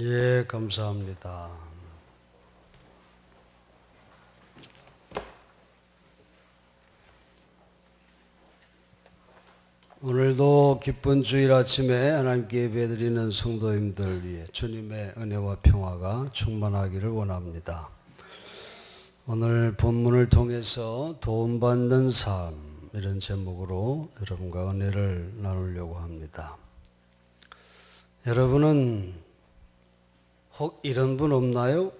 예, 감사합니다. 오늘도 기쁜 주일 아침에 하나님께 예배드리는 성도님들 위해 주님의 은혜와 평화가 충만하기를 원합니다. 오늘 본문을 통해서 도움받는 삶 이런 제목으로 여러분과 은혜를 나누려고 합니다. 여러분은 혹 이런 분 없나요?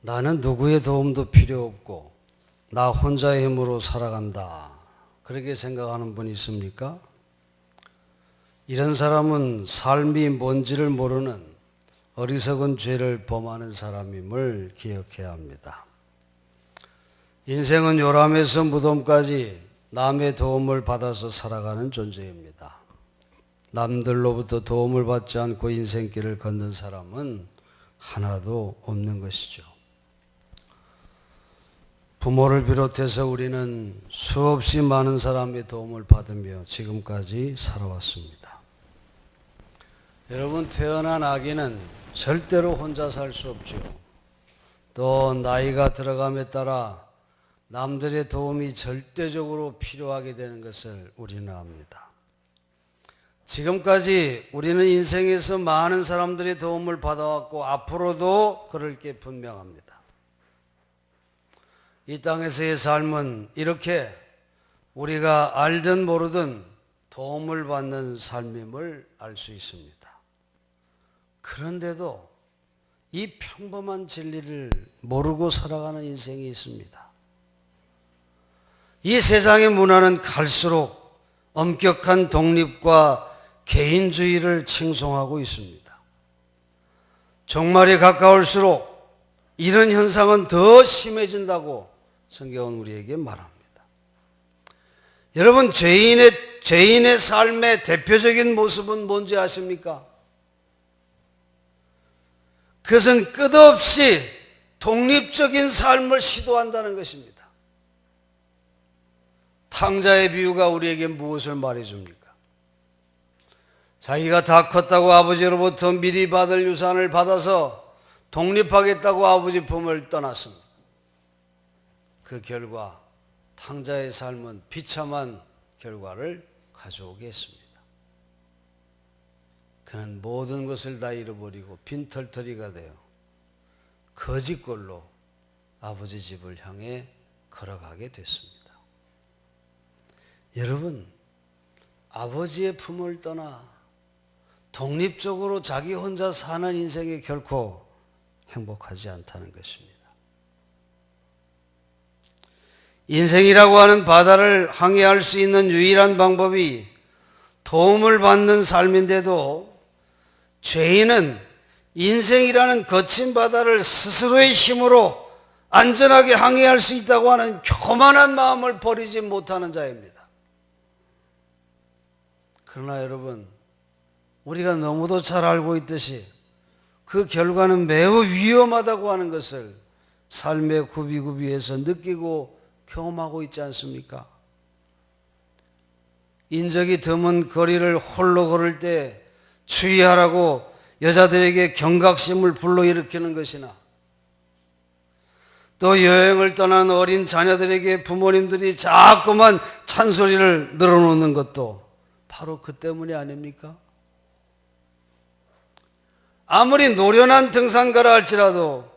나는 누구의 도움도 필요 없고 나 혼자의 힘으로 살아간다. 그렇게 생각하는 분 있습니까? 이런 사람은 삶이 뭔지를 모르는 어리석은 죄를 범하는 사람임을 기억해야 합니다. 인생은 요람에서 무덤까지 남의 도움을 받아서 살아가는 존재입니다. 남들로부터 도움을 받지 않고 인생길을 걷는 사람은 하나도 없는 것이죠. 부모를 비롯해서 우리는 수없이 많은 사람의 도움을 받으며 지금까지 살아왔습니다. 여러분, 태어난 아기는 절대로 혼자 살 수 없죠. 또 나이가 들어감에 따라 남들의 도움이 절대적으로 필요하게 되는 것을 우리는 압니다. 지금까지 우리는 인생에서 많은 사람들의 도움을 받아왔고 앞으로도 그럴 게 분명합니다. 이 땅에서의 삶은 이렇게 우리가 알든 모르든 도움을 받는 삶임을 알 수 있습니다. 그런데도 이 평범한 진리를 모르고 살아가는 인생이 있습니다. 이 세상의 문화는 갈수록 엄격한 독립과 개인주의를 칭송하고 있습니다. 종말이 가까울수록 이런 현상은 더 심해진다고 성경은 우리에게 말합니다. 여러분, 죄인의, 죄인의 삶의 대표적인 모습은 뭔지 아십니까? 그것은 끝없이 독립적인 삶을 시도한다는 것입니다. 탕자의 비유가 우리에게 무엇을 말해줍니까? 자기가 다 컸다고 아버지로부터 미리 받을 유산을 받아서 독립하겠다고 아버지 품을 떠났습니다. 그 결과 탕자의 삶은 비참한 결과를 가져오게 했습니다. 그는 모든 것을 다 잃어버리고 빈털터리가 되어 거짓골로 아버지 집을 향해 걸어가게 됐습니다. 여러분, 아버지의 품을 떠나 독립적으로 자기 혼자 사는 인생이 결코 행복하지 않다는 것입니다. 인생이라고 하는 바다를 항해할 수 있는 유일한 방법이 도움을 받는 삶인데도 죄인은 인생이라는 거친 바다를 스스로의 힘으로 안전하게 항해할 수 있다고 하는 교만한 마음을 버리지 못하는 자입니다. 그러나 여러분, 우리가 너무도 잘 알고 있듯이 그 결과는 매우 위험하다고 하는 것을 삶의 구비구비에서 느끼고 경험하고 있지 않습니까? 인적이 드문 거리를 홀로 걸을 때 주의하라고 여자들에게 경각심을 불러일으키는 것이나 또 여행을 떠난 어린 자녀들에게 부모님들이 자꾸만 찬소리를 늘어놓는 것도 바로 그 때문이 아닙니까? 아무리 노련한 등산가라 할지라도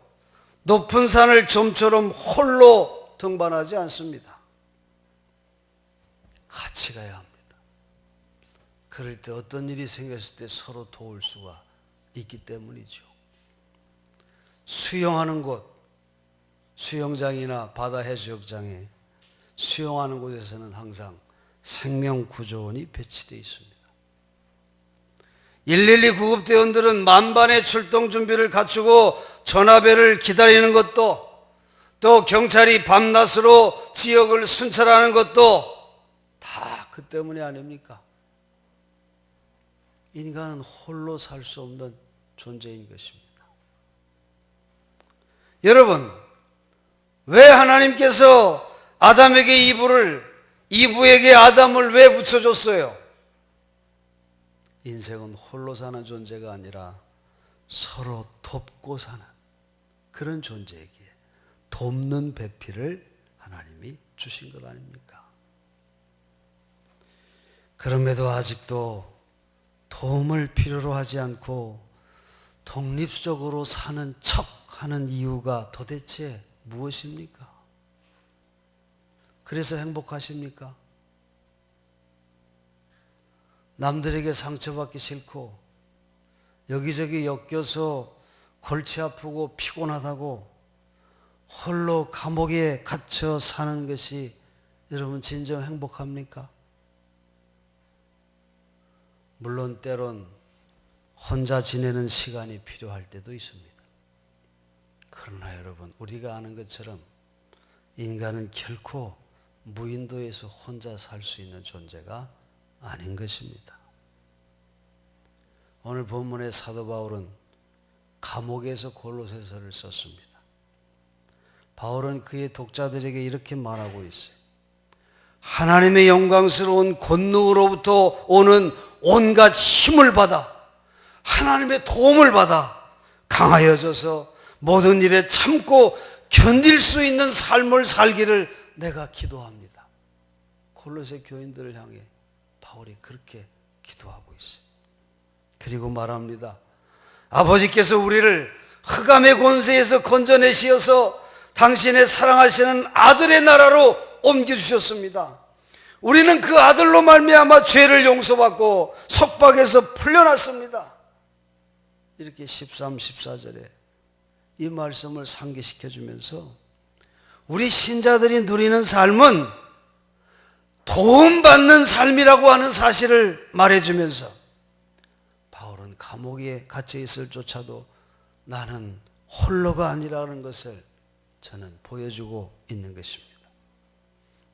높은 산을 좀처럼 홀로 등반하지 않습니다. 같이 가야 합니다. 그럴 때 어떤 일이 생겼을 때 서로 도울 수가 있기 때문이죠. 수영하는 곳, 수영장이나 바다 해수욕장에 수영하는 곳에서는 항상 생명구조원이 배치되어 있습니다. 112 구급대원들은 만반의 출동 준비를 갖추고 전화벨을 기다리는 것도 또 경찰이 밤낮으로 지역을 순찰하는 것도 다 그 때문이 아닙니까? 인간은 홀로 살 수 없는 존재인 것입니다. 여러분, 왜 하나님께서 아담에게 이브를, 이브에게 아담을 왜 붙여줬어요? 인생은 홀로 사는 존재가 아니라 서로 돕고 사는 그런 존재에게 돕는 배필을 하나님이 주신 것 아닙니까? 그럼에도 아직도 도움을 필요로 하지 않고 독립적으로 사는 척 하는 이유가 도대체 무엇입니까? 그래서 행복하십니까? 남들에게 상처받기 싫고 여기저기 엮여서 골치 아프고 피곤하다고 홀로 감옥에 갇혀 사는 것이 여러분 진정 행복합니까? 물론 때론 혼자 지내는 시간이 필요할 때도 있습니다. 그러나 여러분, 우리가 아는 것처럼 인간은 결코 무인도에서 혼자 살 수 있는 존재가 아닌 것입니다. 오늘 본문의 사도 바울은 감옥에서 골로새서를 썼습니다. 바울은 그의 독자들에게 이렇게 말하고 있어요. 하나님의 영광스러운 권능으로부터 오는 온갖 힘을 받아 하나님의 도움을 받아 강하여져서 모든 일에 참고 견딜 수 있는 삶을 살기를 내가 기도합니다. 골로새 교인들을 향해 바울이 그렇게 기도하고 있어요. 그리고 말합니다. 아버지께서 우리를 흑암의 권세에서 건져내시어서 당신의 사랑하시는 아들의 나라로 옮겨주셨습니다. 우리는 그 아들로 말미암아 죄를 용서받고 속박에서 풀려났습니다. 이렇게 13, 14절에 이 말씀을 상기시켜 주면서 우리 신자들이 누리는 삶은 도움받는 삶이라고 하는 사실을 말해주면서 바울은 감옥에 갇혀 있을 조차도 나는 홀로가 아니라는 것을 저는 보여주고 있는 것입니다.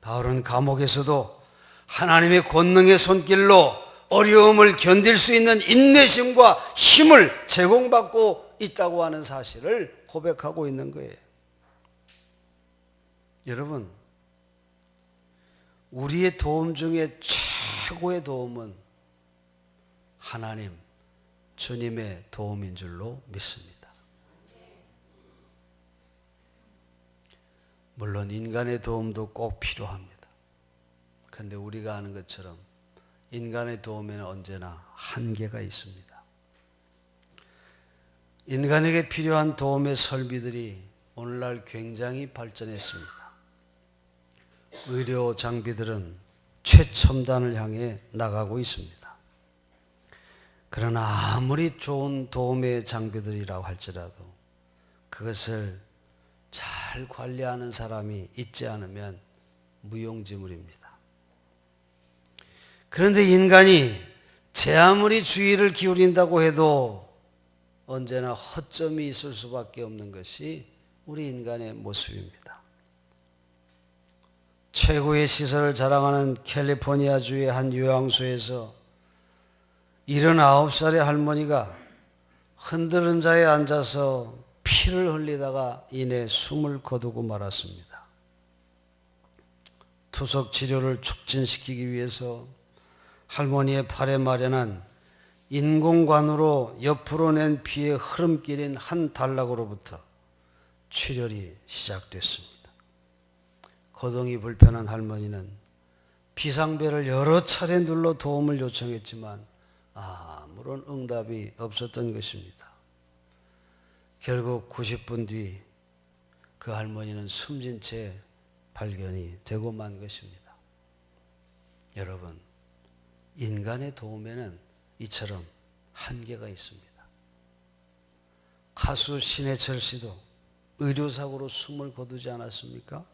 바울은 감옥에서도 하나님의 권능의 손길로 어려움을 견딜 수 있는 인내심과 힘을 제공받고 있다고 하는 사실을 고백하고 있는 거예요. 여러분, 우리의 도움 중에 최고의 도움은 하나님, 주님의 도움인 줄로 믿습니다. 물론 인간의 도움도 꼭 필요합니다. 근데 우리가 아는 것처럼 인간의 도움에는 언제나 한계가 있습니다. 인간에게 필요한 도움의 설비들이 오늘날 굉장히 발전했습니다. 의료 장비들은 최첨단을 향해 나가고 있습니다. 그러나 아무리 좋은 도움의 장비들이라고 할지라도 그것을 잘 관리하는 사람이 있지 않으면 무용지물입니다. 그런데 인간이 제 아무리 주의를 기울인다고 해도 언제나 허점이 있을 수밖에 없는 것이 우리 인간의 모습입니다. 최고의 시설을 자랑하는 캘리포니아주의 한 요양소에서 79살의 할머니가 흔들은 자에 앉아서 피를 흘리다가 이내 숨을 거두고 말았습니다. 투석 치료를 촉진시키기 위해서 할머니의 팔에 마련한 인공관으로 옆으로 낸 피의 흐름길인 한 단락으로부터 출혈이 시작됐습니다. 거동이 불편한 할머니는 비상벨을 여러 차례 눌러 도움을 요청했지만 아무런 응답이 없었던 것입니다. 결국 90분 뒤 그 할머니는 숨진 채 발견이 되고 만 것입니다. 여러분, 인간의 도움에는 이처럼 한계가 있습니다. 가수 신해철 씨도 의료사고로 숨을 거두지 않았습니까?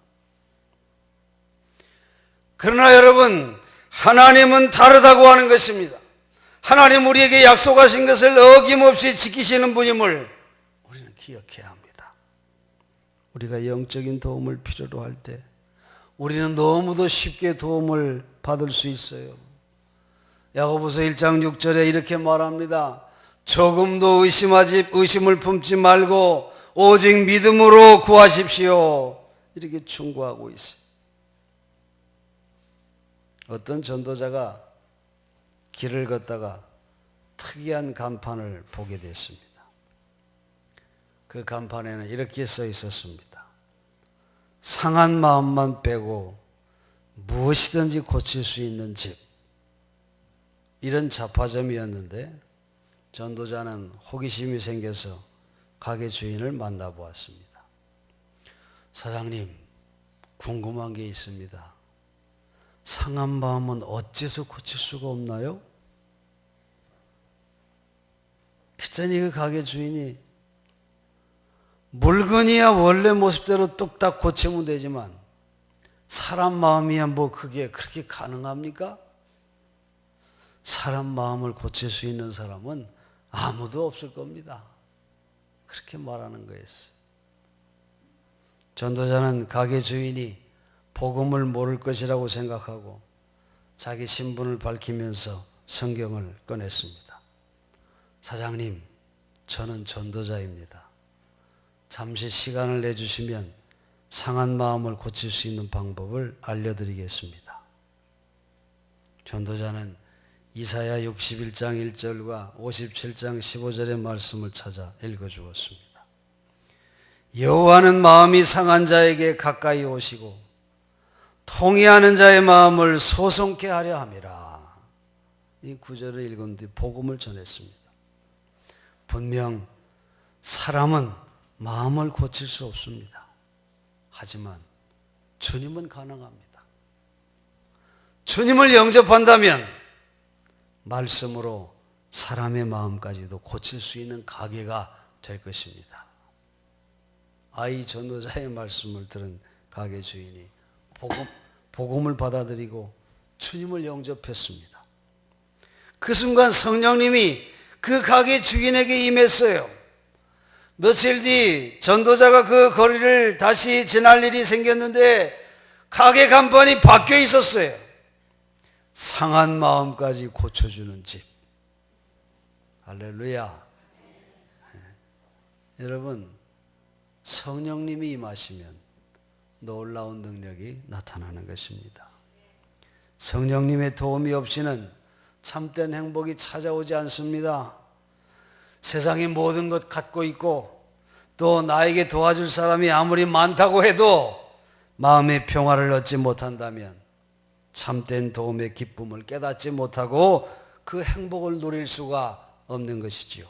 그러나 여러분, 하나님은 다르다고 하는 것입니다. 하나님 우리에게 약속하신 것을 어김없이 지키시는 분임을 우리는 기억해야 합니다. 우리가 영적인 도움을 필요로 할 때 우리는 너무도 쉽게 도움을 받을 수 있어요. 야고보서 1장 6절에 이렇게 말합니다. 조금도 의심하지 의심을 품지 말고 오직 믿음으로 구하십시오. 이렇게 충고하고 있어요. 어떤 전도자가 길을 걷다가 특이한 간판을 보게 됐습니다. 그 간판에는 이렇게 써 있었습니다. 상한 마음만 빼고 무엇이든지 고칠 수 있는 집. 이런 잡화점이었는데 전도자는 호기심이 생겨서 가게 주인을 만나보았습니다. 사장님, 궁금한 게 있습니다. 상한 마음은 어째서 고칠 수가 없나요? 그랬더니 그 가게 주인이 물건이야 원래 모습대로 뚝딱 고치면 되지만 사람 마음이야 뭐 그게 그렇게 가능합니까? 사람 마음을 고칠 수 있는 사람은 아무도 없을 겁니다. 그렇게 말하는 거였어요. 전도자는 가게 주인이 복음을 모를 것이라고 생각하고 자기 신분을 밝히면서 성경을 꺼냈습니다. 사장님, 저는 전도자입니다. 잠시 시간을 내주시면 상한 마음을 고칠 수 있는 방법을 알려드리겠습니다. 전도자는 이사야 61장 1절과 57장 15절의 말씀을 찾아 읽어주었습니다. 여호와는 마음이 상한 자에게 가까이 오시고 통해하는 자의 마음을 소송케 하려 함이라. 이 구절을 읽은 뒤 복음을 전했습니다. 분명 사람은 마음을 고칠 수 없습니다. 하지만 주님은 가능합니다. 주님을 영접한다면 말씀으로 사람의 마음까지도 고칠 수 있는 가게가 될 것입니다. 아이 전도자의 말씀을 들은 가게 주인이 복음, 복음을 받아들이고 주님을 영접했습니다. 그 순간 성령님이 그 가게 주인에게 임했어요. 며칠 뒤 전도자가 그 거리를 다시 지날 일이 생겼는데 가게 간판이 바뀌어 있었어요. 상한 마음까지 고쳐주는 집. 할렐루야. 네. 여러분, 성령님이 임하시면 놀라운 능력이 나타나는 것입니다. 성령님의 도움이 없이는 참된 행복이 찾아오지 않습니다. 세상의 모든 것 갖고 있고 또 나에게 도와줄 사람이 아무리 많다고 해도 마음의 평화를 얻지 못한다면 참된 도움의 기쁨을 깨닫지 못하고 그 행복을 누릴 수가 없는 것이지요.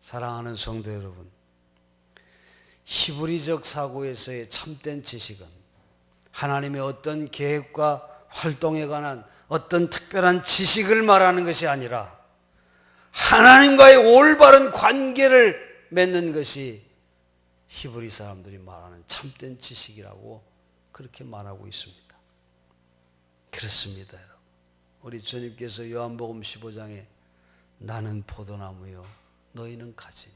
사랑하는 성도 여러분, 히브리적 사고에서의 참된 지식은 하나님의 어떤 계획과 활동에 관한 어떤 특별한 지식을 말하는 것이 아니라 하나님과의 올바른 관계를 맺는 것이 히브리 사람들이 말하는 참된 지식이라고 그렇게 말하고 있습니다. 그렇습니다, 여러분. 우리 주님께서 요한복음 15장에 나는 포도나무요 너희는 가지니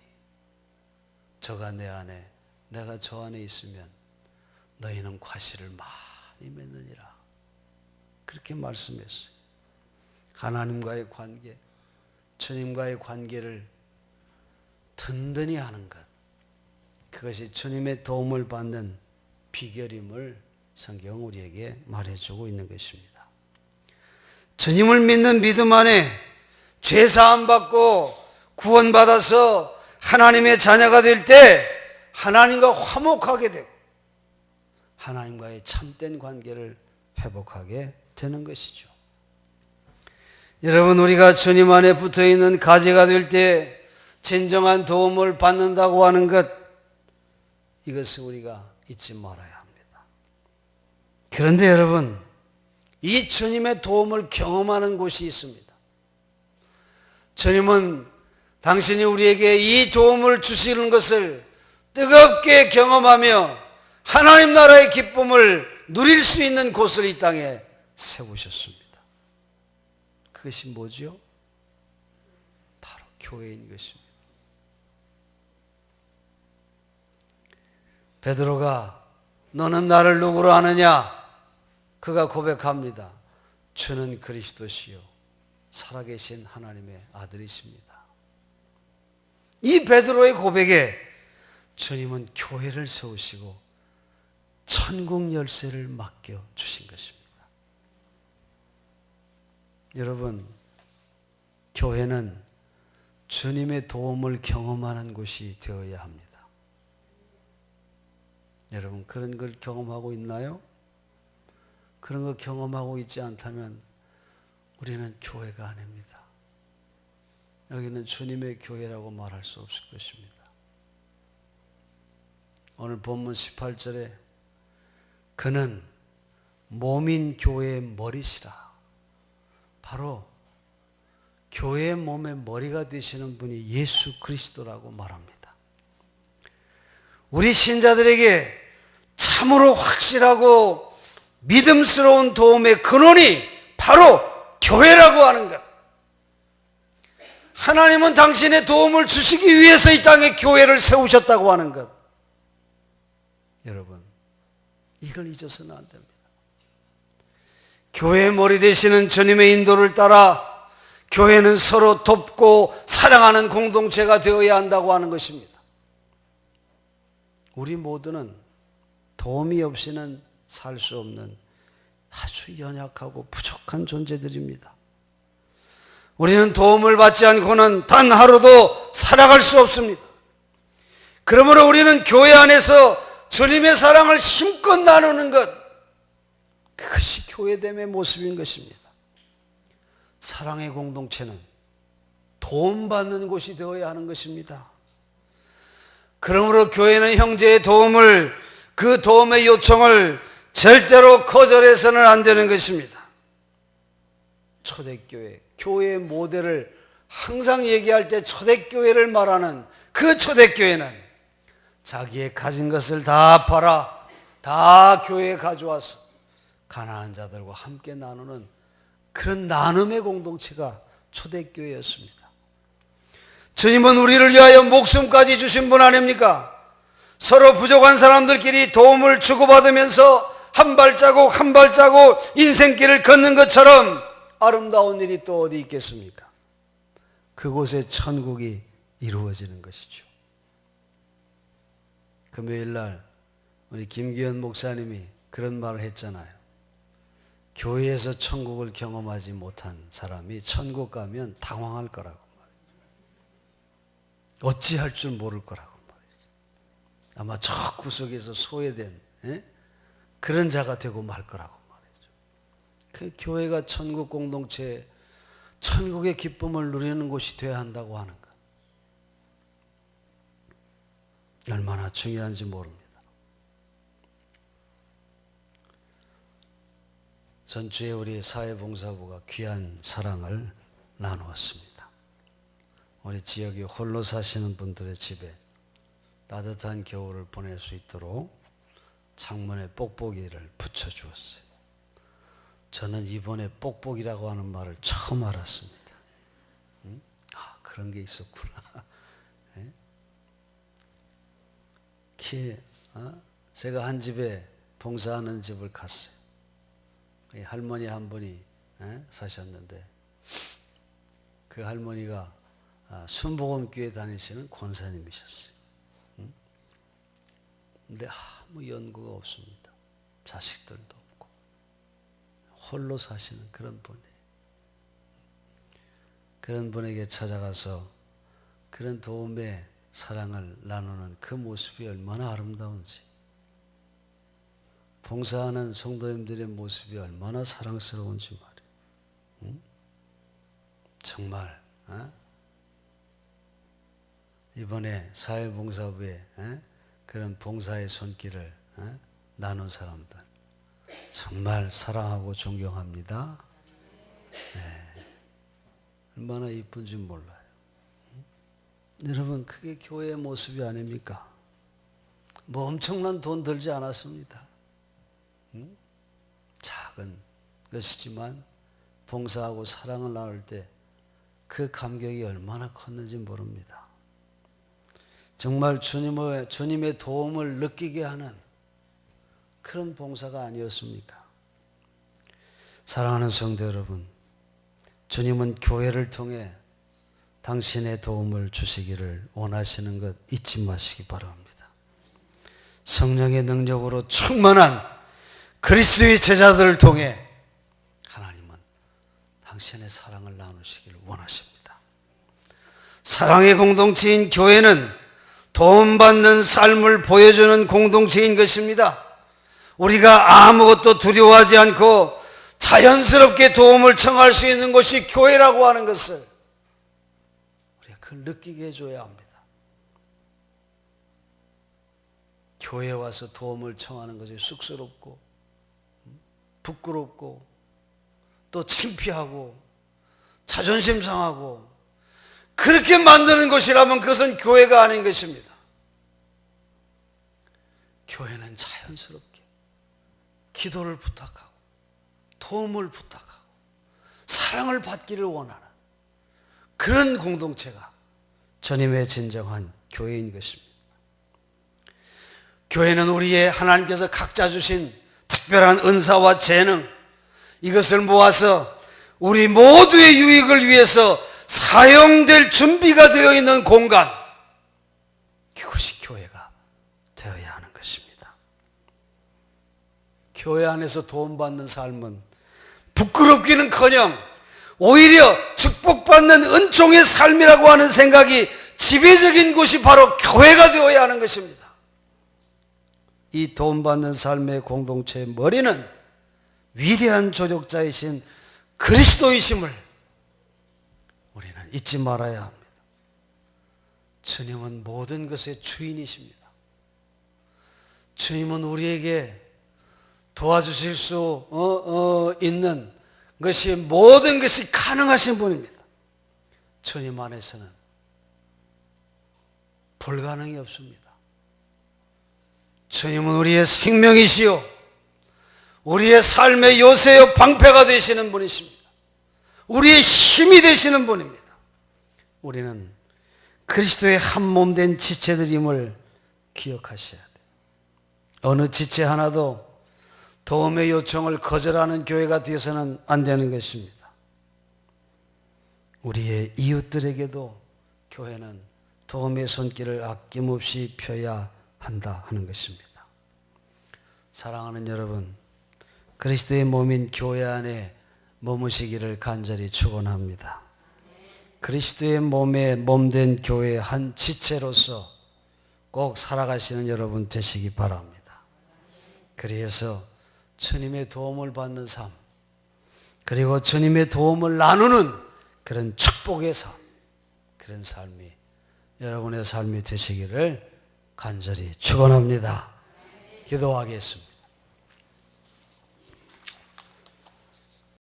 저가 내 안에 내가 저 안에 있으면 너희는 과실을 많이 맺느니라. 그렇게 말씀했어요. 하나님과의 관계, 주님과의 관계를 든든히 하는 것. 그것이 주님의 도움을 받는 비결임을 성경 우리에게 말해주고 있는 것입니다. 주님을 믿는 믿음 안에 죄 사함 받고 구원받아서 하나님의 자녀가 될 때 하나님과 화목하게 되고 하나님과의 참된 관계를 회복하게 되는 것이죠. 여러분 우리가 주님 안에 붙어 있는 가지가 될 때 진정한 도움을 받는다고 하는 것 이것을 우리가 잊지 말아야 합니다. 그런데 여러분 이 주님의 도움을 경험하는 곳이 있습니다. 주님은 당신이 우리에게 이 도움을 주시는 것을 뜨겁게 경험하며 하나님 나라의 기쁨을 누릴 수 있는 곳을 이 땅에 세우셨습니다. 그것이 뭐죠? 바로 교회인 것입니다. 베드로가 너는 나를 누구로 아느냐? 그가 고백합니다. 주는 그리스도시요 살아계신 하나님의 아들이십니다. 이 베드로의 고백에 주님은 교회를 세우시고 천국 열쇠를 맡겨 주신 것입니다. 여러분, 교회는 주님의 도움을 경험하는 곳이 되어야 합니다. 여러분 그런 걸 경험하고 있나요? 그런 거 경험하고 있지 않다면 우리는 교회가 아닙니다. 여기는 주님의 교회라고 말할 수 없을 것입니다. 오늘 본문 18절에 그는 몸인 교회의 머리시라. 바로 교회의 몸의 머리가 되시는 분이 예수 그리스도라고 말합니다. 우리 신자들에게 참으로 확실하고 믿음스러운 도움의 근원이 바로 교회라고 하는 것. 하나님은 당신의 도움을 주시기 위해서 이 땅에 교회를 세우셨다고 하는 것. 여러분, 이걸 잊어서는 안 됩니다. 교회의 머리 되시는 주님의 인도를 따라 교회는 서로 돕고 사랑하는 공동체가 되어야 한다고 하는 것입니다. 우리 모두는 도움이 없이는 살 수 없는 아주 연약하고 부족한 존재들입니다. 우리는 도움을 받지 않고는 단 하루도 살아갈 수 없습니다. 그러므로 우리는 교회 안에서 주님의 사랑을 힘껏 나누는 것, 그것이 교회됨의 모습인 것입니다. 사랑의 공동체는 도움받는 곳이 되어야 하는 것입니다. 그러므로 교회는 형제의 도움을, 그 도움의 요청을 절대로 거절해서는 안 되는 것입니다. 초대교회, 교회의 모델을 항상 얘기할 때 초대교회를 말하는 그 초대교회는 자기의 가진 것을 다 팔아 다 교회에 가져와서 가난한 자들과 함께 나누는 그런 나눔의 공동체가 초대교회였습니다. 주님은 우리를 위하여 목숨까지 주신 분 아닙니까? 서로 부족한 사람들끼리 도움을 주고받으면서 한 발자국 한 발자국 인생길을 걷는 것처럼 아름다운 일이 또 어디 있겠습니까? 그곳에 천국이 이루어지는 것이죠. 금요일 날 우리 김기현 목사님이 그런 말을 했잖아요. 교회에서 천국을 경험하지 못한 사람이 천국 가면 당황할 거라고 말이죠. 어찌할 줄 모를 거라고 말이죠. 아마 저 구석에서 소외된 예? 그런 자가 되고 말 거라고 말이죠. 그 교회가 천국 공동체, 천국의 기쁨을 누리는 곳이 되어야 한다고 하는 얼마나 중요한지 모릅니다. 전주에 우리 사회봉사부가 귀한 사랑을 나누었습니다. 우리 지역에 홀로 사시는 분들의 집에 따뜻한 겨울을 보낼 수 있도록 창문에 뽁뽁이를 붙여주었어요. 저는 이번에 뽁뽁이라고 하는 말을 처음 알았습니다. 응? 아, 그런 게 있었구나. 키, 어? 제가 한 집에 봉사하는 집을 갔어요. 이 할머니 한 분이 에? 사셨는데 그 할머니가 아, 순복음교회 다니시는 권사님이셨어요. 응? 근데 아무 연구가 없습니다. 자식들도 없고 홀로 사시는 그런 분이 그런 분에게 찾아가서 그런 도움의 사랑을 나누는 그 모습이 얼마나 아름다운지 봉사하는 성도님들의 모습이 얼마나 사랑스러운지 말이에요. 응? 정말 어? 이번에 사회봉사부에 어? 그런 봉사의 손길을 어? 나눈 사람들 정말 사랑하고 존경합니다. 네. 얼마나 이쁜지 몰라요. 응? 여러분 그게 교회의 모습이 아닙니까? 뭐 엄청난 돈 들지 않았습니다. 작은 것이지만 봉사하고 사랑을 나눌 때 그 감격이 얼마나 컸는지 모릅니다. 정말 주님의, 주님의 도움을 느끼게 하는 그런 봉사가 아니었습니까? 사랑하는 성도 여러분, 주님은 교회를 통해 당신의 도움을 주시기를 원하시는 것 잊지 마시기 바랍니다. 성령의 능력으로 충만한 그리스도의 제자들을 통해 하나님은 당신의 사랑을 나누시기를 원하십니다. 사랑의 공동체인 교회는 도움받는 삶을 보여주는 공동체인 것입니다. 우리가 아무것도 두려워하지 않고 자연스럽게 도움을 청할 수 있는 것이 교회라고 하는 것을 그걸 느끼게 해줘야 합니다. 교회 와서 도움을 청하는 것이 쑥스럽고 부끄럽고 또 창피하고 자존심 상하고 그렇게 만드는 것이라면 그것은 교회가 아닌 것입니다. 교회는 자연스럽게 기도를 부탁하고 도움을 부탁하고 사랑을 받기를 원하는 그런 공동체가 주님의 진정한 교회인 것입니다. 교회는 우리의 하나님께서 각자 주신 특별한 은사와 재능 이것을 모아서 우리 모두의 유익을 위해서 사용될 준비가 되어 있는 공간 그것이 교회가 되어야 하는 것입니다. 교회 안에서 도움받는 삶은 부끄럽기는커녕 오히려 축복받는 은총의 삶이라고 하는 생각이 지배적인 곳이 바로 교회가 되어야 하는 것입니다. 이 도움받는 삶의 공동체의 머리는 위대한 조력자이신 그리스도이심을 우리는 잊지 말아야 합니다. 주님은 모든 것의 주인이십니다. 주님은 우리에게 도와주실 수 어, 어, 있는 것이 모든 것이 가능하신 분입니다. 주님 안에서는 불가능이 없습니다. 주님은 우리의 생명이시요 우리의 삶의 요새요 방패가 되시는 분이십니다. 우리의 힘이 되시는 분입니다. 우리는 그리스도의 한 몸 된 지체들임을 기억하셔야 돼요. 어느 지체 하나도 도움의 요청을 거절하는 교회가 되어서는 안 되는 것입니다. 우리의 이웃들에게도 교회는 도움의 손길을 아낌없이 펴야 한다 하는 것입니다. 사랑하는 여러분, 그리스도의 몸인 교회 안에 머무시기를 간절히 축원합니다. 그리스도의 몸에 몸된 교회 한 지체로서 꼭 살아가시는 여러분 되시기 바랍니다. 그래서 주님의 도움을 받는 삶, 그리고 주님의 도움을 나누는 그런 축복의 삶, 그런 삶이 여러분의 삶이 되시기를 간절히 축원합니다. 기도하겠습니다.